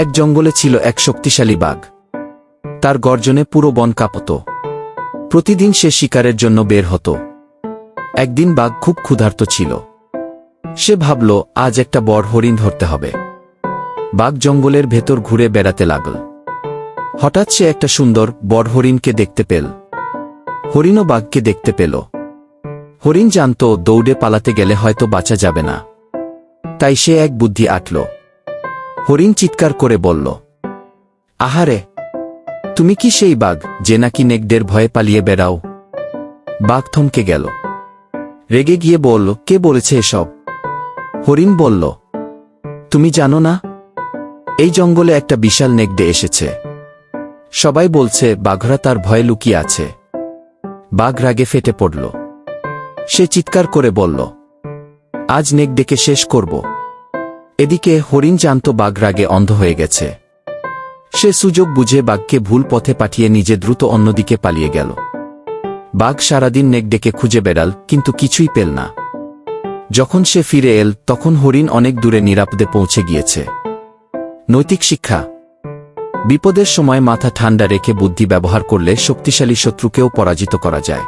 এক জঙ্গলে ছিল এক শক্তিশালী বাঘ। তার গর্জনে পুরো বন কাঁপত। প্রতিদিন সে শিকারের জন্য বের হতো। একদিন বাঘ খুব ক্ষুধার্ত ছিল। সে ভাবল, আজ একটা বড় হরিণ ধরতে হবে। বাঘ জঙ্গলের ভেতর ঘুরে বেড়াতে লাগল। হঠাৎ সে একটা সুন্দর, বড় হরিণকে দেখতে পেল। হরিণও বাঘকে দেখতে পেল। হরিণ জানত, দৌড়ে পালাতে গেলে হয়তো বাঁচা যাবে না। তাই সে এক বুদ্ধি আটল। হরিণ চিৎকার করে বলল, আহারে, তুমি কি সেই বাঘ যে নাকি নেকদের ভয়ে পালিয়ে বেড়াও? বাঘ থমকে গেল। রেগে গিয়ে বলল, কে বলেছে এসব? হরিণ বলল, তুমি জানো না? এই জঙ্গলে একটা বিশাল নেকডে এসেছে। সবাই বলছে, বাঘরা তার ভয়ে লুকিয়ে আছে। বাঘ রাগে ফেটে পড়ল। সে চিৎকার করে বলল, আজ নেক ডেকে শেষ করব। এদিকে হরিণ জানত বাঘ রাগে অন্ধ হয়ে গেছে। সে সুযোগ বুঝে বাঘকে ভুল পথে পাঠিয়ে নিজে দ্রুত অন্যদিকে পালিয়ে গেল। বাঘ সারাদিন নেক ডেকে খুঁজে বেড়াল, কিন্তু কিছুই পেল না। যখন সে ফিরে এল, তখন হরিণ অনেক দূরে নিরাপদে পৌঁছে গিয়েছে। নৈতিক শিক্ষা। বিপদের সময় মাথা ঠান্ডা রেখে বুদ্ধি ব্যবহার করলে শক্তিশালী শত্রুকেও পরাজিত করা যায়।